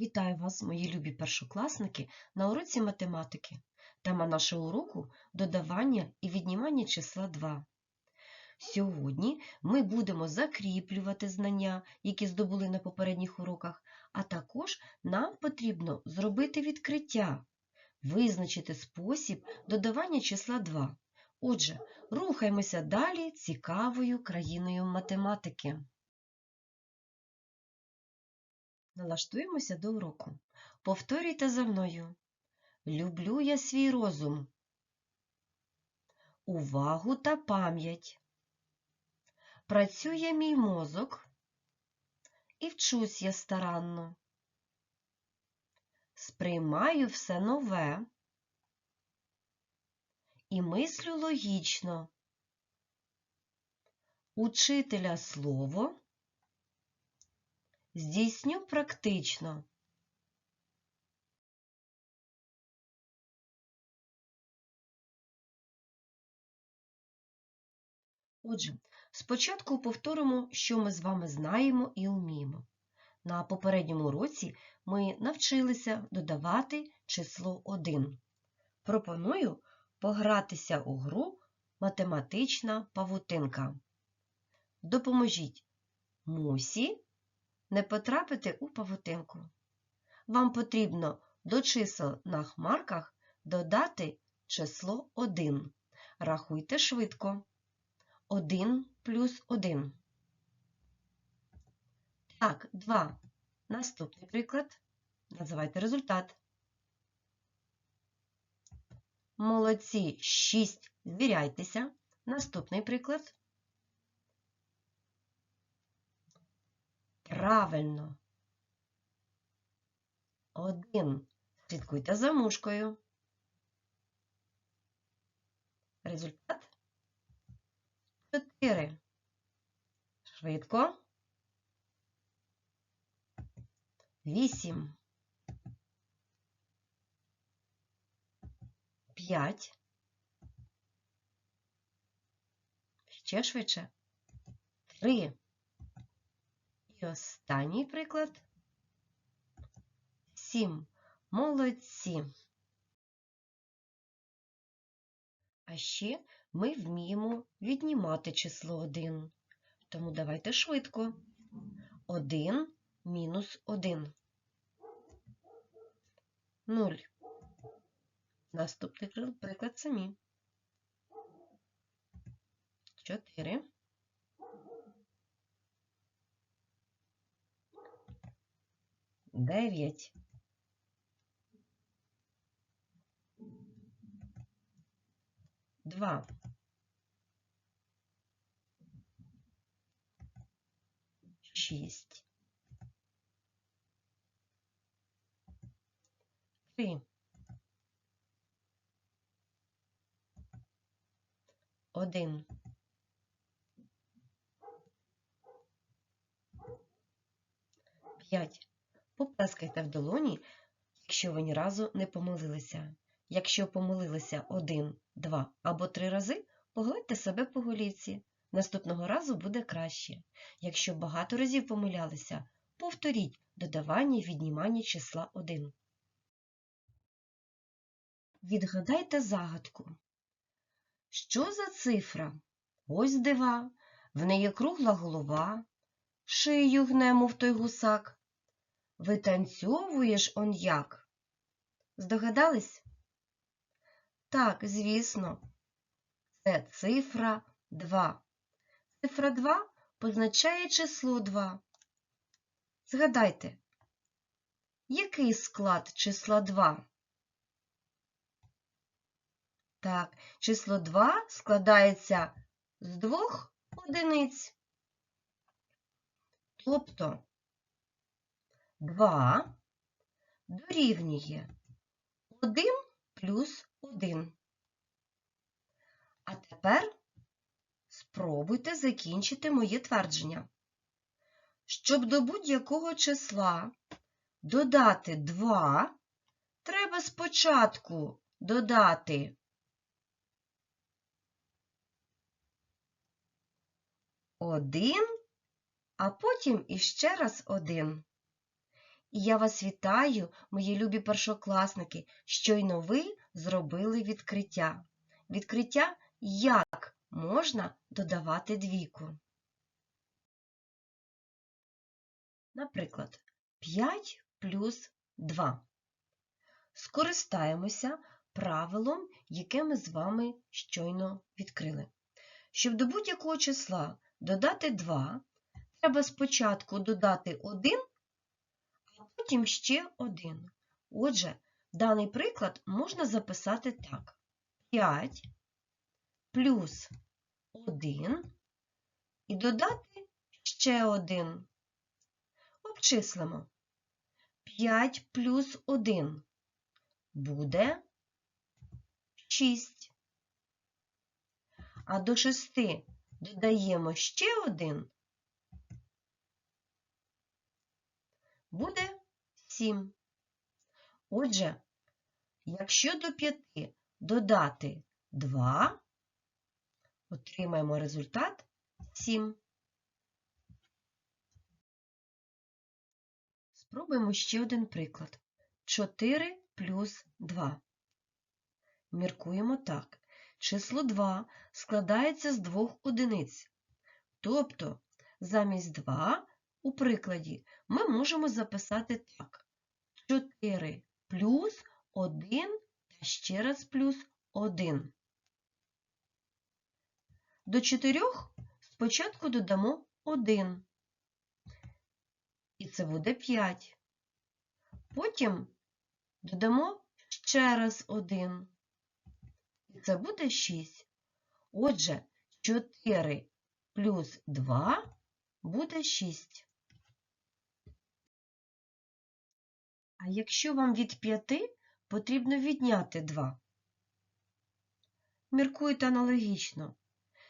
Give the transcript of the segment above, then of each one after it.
Вітаю вас, мої любі першокласники, на уроці математики. Тема нашого уроку додавання і віднімання числа 2. Сьогодні ми будемо закріплювати знання, які здобули на попередніх уроках, а також нам потрібно зробити відкриття, визначити спосіб додавання числа 2. Отже, рухаємося далі цікавою країною математики. Налаштуємося до уроку. Повторюйте за мною. Люблю я свій розум, увагу та пам'ять. Працює мій мозок і вчусь я старанно. Сприймаю все нове і мислю логічно. Учителя слово здійсню практично. Отже, спочатку повторимо, що ми з вами знаємо і вміємо. На попередньому уроці ми навчилися додавати число 1. Пропоную погратися у гру математична павутинка. Допоможіть мусі не потрапити у павутинку. Вам потрібно до чисел на хмарках додати число 1. Рахуйте швидко. 1 плюс 1. Так, 2. Наступний приклад. Називайте результат. Молодці 6. Звіряйтеся. Наступний приклад. Правильно. Один. Слідкуйте за мушкою. Результат. Чотири. Швидко. Вісім. П'ять. Ще швидше. Три. Останній приклад. Сім. Молодці. А ще ми вміємо віднімати число 1. Тому давайте швидко. 1 мінус 1. 0. Наступний приклад самі. 4. Дев'ять. Два. Шість. Три. Один. П'ять. Поплескайте в долоні, якщо ви ні разу не помилилися. Якщо помилилися один, два або три рази, погладьте себе по голівці. Наступного разу буде краще. Якщо багато разів помилялися, повторіть додавання і віднімання числа 1. Відгадайте загадку. Що за цифра? Ось дива, в неї кругла голова, шию гне, мов той гусак. Витанцьовуєш он як? Здогадались? Так, звісно, це цифра 2. Цифра 2 позначає число 2. Згадайте, який склад числа 2? Так, число 2 складається з двох одиниць. Тобто 2 дорівнює 1 плюс 1. А тепер спробуйте закінчити моє твердження. Щоб до будь-якого числа додати 2, треба спочатку додати 1, а потім іще раз 1. І я вас вітаю, мої любі першокласники, щойно ви зробили відкриття. Відкриття, як можна додавати двійку. Наприклад, 5 плюс 2. Скористаємося правилом, яке ми з вами щойно відкрили. Щоб до будь-якого числа додати 2, треба спочатку додати 1, а потім ще 1. Отже, даний приклад можна записати так. 5 плюс 1 і додати ще 1. Обчислимо. 5 плюс 1 буде 6. А до 6 додаємо ще 1, буде 7. Отже, якщо до 5 додати 2, отримаємо результат 7. Спробуємо ще один приклад. 4 плюс 2. Міркуємо так. Число 2 складається з двох одиниць. Тобто, замість 2 у прикладі ми можемо записати так. 4 плюс 1 та ще раз плюс 1. До 4 спочатку додамо 1. І це буде 5. Потім додамо ще раз 1. І це буде 6. Отже, 4 плюс 2 буде 6. А якщо вам від 5 потрібно відняти 2? Міркуйте аналогічно.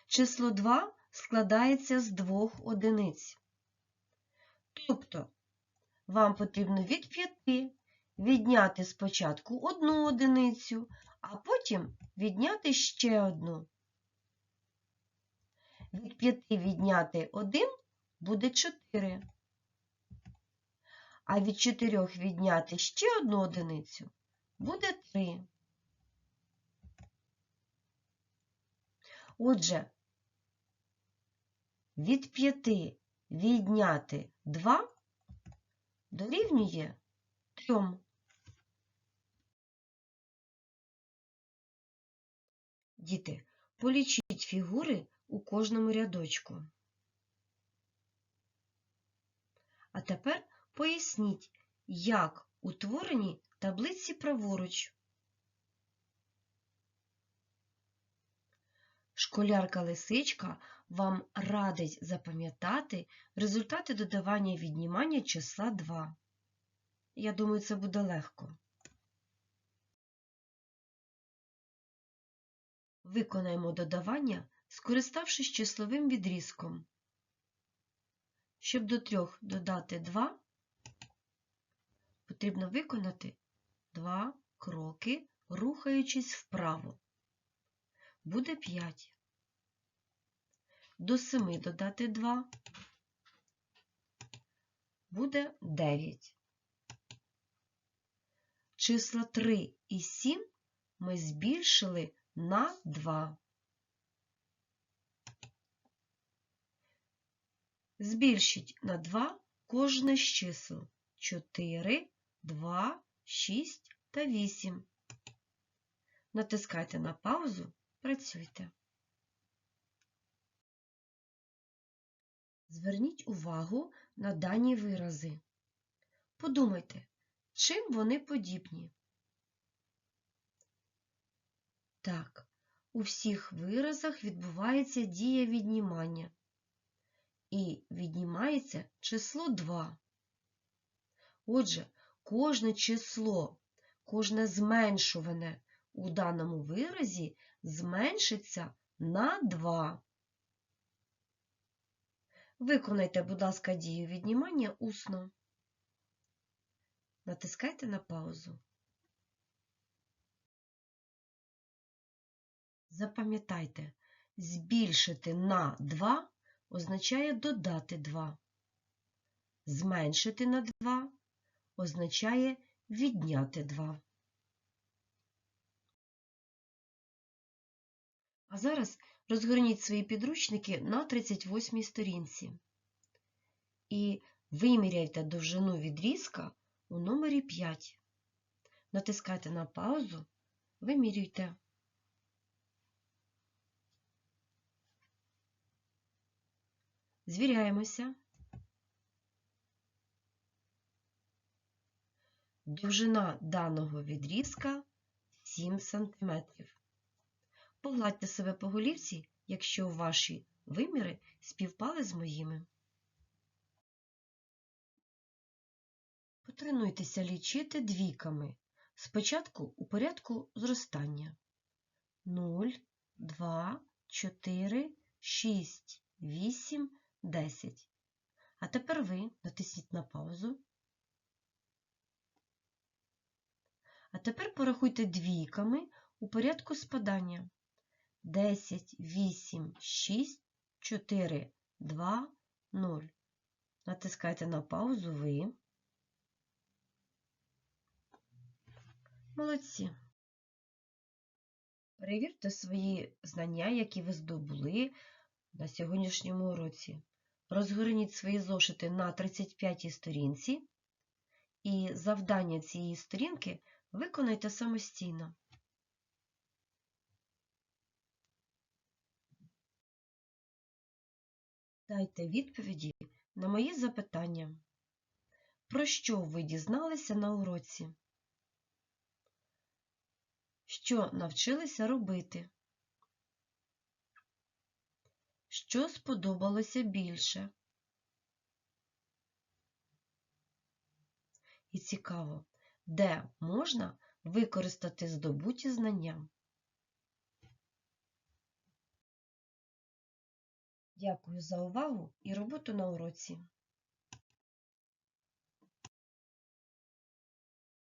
Число 2 складається з двох одиниць. Тобто, вам потрібно від 5 відняти спочатку одну одиницю, а потім відняти ще одну. Від 5 відняти 1 буде 4. А від 4 відняти ще одну одиницю буде 3. Отже, від 5 відняти 2 дорівнює 3. Діти, полічіть фігури у кожному рядочку. А тепер поясніть, як утворені таблиці праворуч. Школярка Лисичка вам радить запам'ятати результати додавання і віднімання числа 2. Я думаю, це буде легко. Виконаємо додавання, скориставшись числовим відрізком. Щоб до 3 додати 2, потрібно виконати 2 кроки, рухаючись вправо. Буде 5. До 7 додати 2 буде 9. Числа 3 і 7 ми збільшили на 2. Збільшіть на 2 кожне з чисел 4, 2, 6 та 8. Натискайте на паузу, працюйте. Зверніть увагу на дані вирази. Подумайте, чим вони подібні? Так, у всіх виразах відбувається дія віднімання. І віднімається число 2. Отже, кожне число, кожне зменшуване у даному виразі зменшиться на 2. Виконайте, будь ласка, дію віднімання усно. Натискайте на паузу. Запам'ятайте, збільшити на 2 означає додати 2. Зменшити на 2 означає відняти 2. А зараз розгорніть свої підручники на 38 сторінці і виміряйте довжину відрізка у номері 5. Натискайте на паузу, вимірюйте. Звіряємося. Довжина даного відрізка 7 см. Погладьте себе по голівці, якщо ваші виміри співпали з моїми. Потренуйтеся лічити двійками. Спочатку у порядку зростання. 0, 2, 4, 6, 8, 10. А тепер ви натисніть на паузу. А тепер порахуйте двійками у порядку спадання. 10, 8, 6, 4, 2, 0. Натискайте на паузу ви. Молодці. Перевірте свої знання, які ви здобули на сьогоднішньому уроці. Розгорніть свої зошити на 35 сторінці і завдання цієї сторінки виконайте самостійно. Дайте відповіді на мої запитання. Про що ви дізналися на уроці? Що навчилися робити? Що сподобалося більше? І цікаво, де можна використати здобуті знання? Дякую за увагу і роботу на уроці.